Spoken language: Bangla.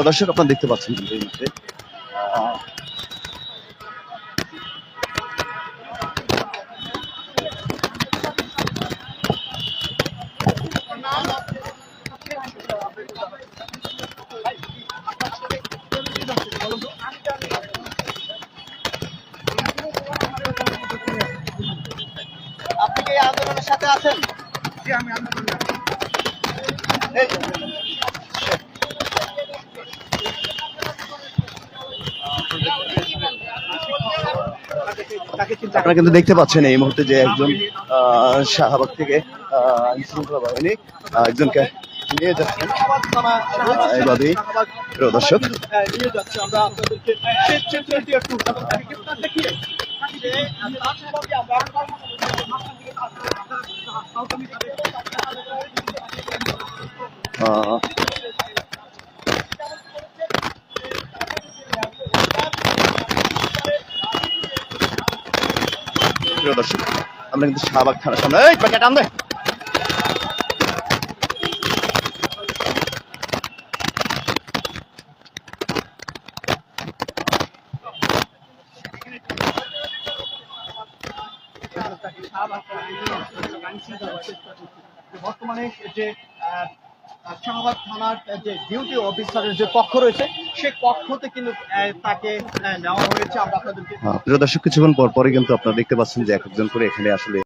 দর্শক আপনারা দেখতে পাচ্ছেন কিন্তু এই মুহূর্তে আপনি কি এই আন্দোলনের সাথে আছেন? এই যে, আপনারা কিন্তু দেখতে পাচ্ছেন এই মুহূর্তে যে একজন শাহবাগ থেকে আইন শৃঙ্খলা বাহিনী একজনকে নিয়ে যাচ্ছেন। এভাবেই প্রিয় দর্শক। আমরা প্রিয় দর্শক আমরা কিন্তু শাহবাগ থানার সামনে এই প্যাকেট আন দে। বর্তমানে যে শাহবাগ থানার যে ডিউটি অফিসারের যে কক্ষ রয়েছে সে কক্ষতে কিন্তু তাকে নেওয়া হয়েছে। আমরা আপনাদেরকে প্রিয় দর্শক, কিছুক্ষণ পর পরে কিন্তু আপনারা দেখতে পাচ্ছেন যে এক একজন করে এখানে আসলে